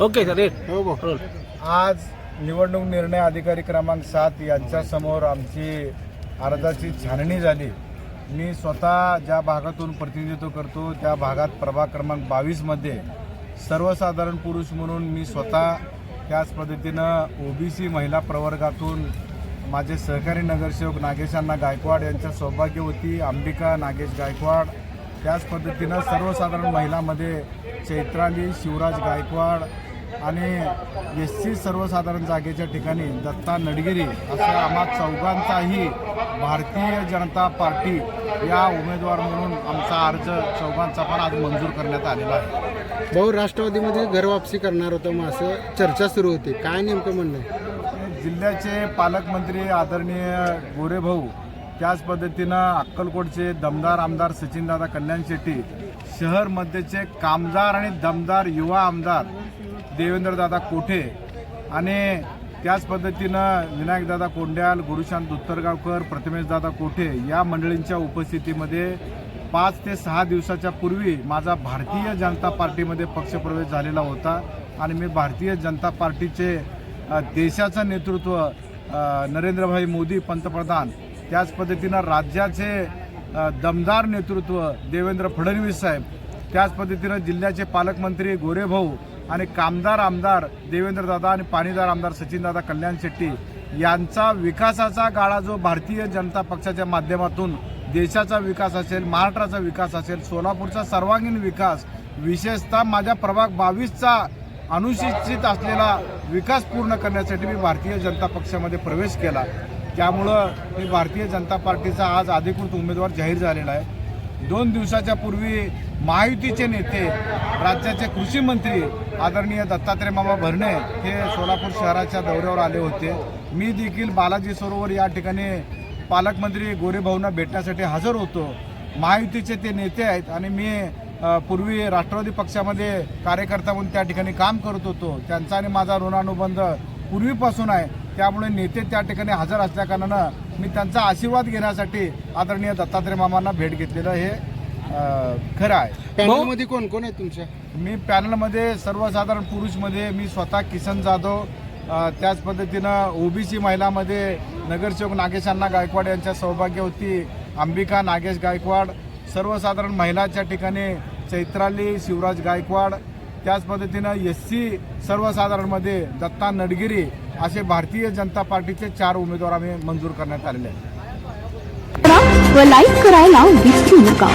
Okay sir हो. Role. आज निवडणूक निर्णय अधिकारी क्रमांक सात यांच्या समोर आमची अर्जाची छाननी झाली मी स्वतः ज्या भागातून प्रतिनिधित्व करतो त्या भागात प्रभाग क्रमांक बावीसमध्ये सर्वसाधारण पुरुष म्हणून मी स्वतः त्याच पद्धतीनं ओबीसी महिला प्रवर्गातून माझे सहकारी नगरसेवक नागेशांना गायकवाड यांच्या सौभाग्यवती अंबिका नागेश गायकवाड त्याच पद्धतीनं सर्वसाधारण महिलामध्ये चैत्राली शिवराज गायकवाड आणि एस सी सर्वसाधारण जागेच्या ठिकाणी दत्ता नडगिरी असं आम्हा चौघांचाही भारतीय जनता पार्टी या उमेदवार म्हणून आमचा अर्ज चौघांचा पण आज मंजूर करण्यात आलेला आहे भाऊ राष्ट्रवादीमध्ये घरवापसी करणार होतं मग असं चर्चा सुरू होती काय नेमकं म्हणणं? जिल्ह्याचे पालकमंत्री आदरणीय गोरेभाऊ त्याच पद्धतीनं अक्कलकोटचे दमदार आमदार सचिनदादा कल्याण शेट्टी शहर मध्येचे कामदार आणि दमदार युवा आमदार देवेंद्रदादा कोठे? आणि त्याच पद्धतीनं विनायकदादा कोंड्याल गुरुशांत उत्तरगावकर प्रथमेशदादा कोठे या मंडळींच्या उपस्थितीमध्ये पाच ते सहा दिवसाच्या पूर्वी माझा भारतीय जनता पार्टीमध्ये पक्षप्रवेश झालेला होता. आणि मी भारतीय जनता पार्टीचे देशाचं नेतृत्व नरेंद्रभाई मोदी पंतप्रधान त्याच पद्धतीनं राज्याचे दमदार नेतृत्व देवेंद्र फडणवीस साहेब त्याच पद्धतीनं जिल्ह्याचे पालकमंत्री गोरेभाऊ आणि कामदार आमदार देवेंद्रदादा आणि पाणीदार आमदार सचिनदादा कल्याण शेट्टी यांचा विकासाचा गाळा जो भारतीय जनता पक्षाच्या माध्यमातून देशाचा विकास असेल महाराष्ट्राचा विकास असेल सोलापूरचा सर्वांगीण विकास विशेषतः माझ्या प्रभाग बावीसचा अनुसूचित असलेला विकास पूर्ण करण्यासाठी मी भारतीय जनता पक्षामध्ये प्रवेश केला. त्यामुळं मी भारतीय जनता पार्टीचा आज अधिकृत उमेदवार जाहीर झालेला आहे. दोन दिवसाच्या पूर्वी महायुतीचे नेते राज्याचे कृषी मंत्री आदरणीय दत्तात्रय मामा भरणे हे सोलापूर शहराच्या दौऱ्यावर आले होते. मी देखील बालाजी सरोवर या ठिकाणी पालकमंत्री गोरेभाऊंना भेटण्यासाठी हजर होतो. महायुतीचे ते नेते आहेत आणि मी पूर्वी राष्ट्रवादी पक्षामध्ये कार्यकर्ता म्हणून त्या ठिकाणी काम करत होतो. त्यांचा आणि माझा ऋणानुबंध पूर्वीपासून आहे. त्यामुळे नेते त्या ठिकाणी हजर असल्याकारणानं मी त्यांचा आशीर्वाद घेण्यासाठी आदरणीय दत्तात्रय मामांना भेट घेतलेलं हे खरं आहे. पॅनलमध्ये कोण कोण आहे तुमच्या? मी पॅनलमध्ये सर्वसाधारण पुरुषमध्ये मी स्वतः किसन जाधव त्याच पद्धतीनं ओबीसी महिलामध्ये नगरसेवक नागेशांना गायकवाड यांच्या सौभाग्यवती अंबिका नागेश गायकवाड सर्वसाधारण महिलाच्या ठिकाणी चैत्राली शिवराज गायकवाड त्याच पद्धतीनं एस सी सर्वसाधारणमध्ये दत्ता नडगिरी असे भारतीय जनता पार्टीचे चार उमेदवार आम्ही मंजूर करण्यात आलेले आहेत. व लाईक करायला विसरू नका.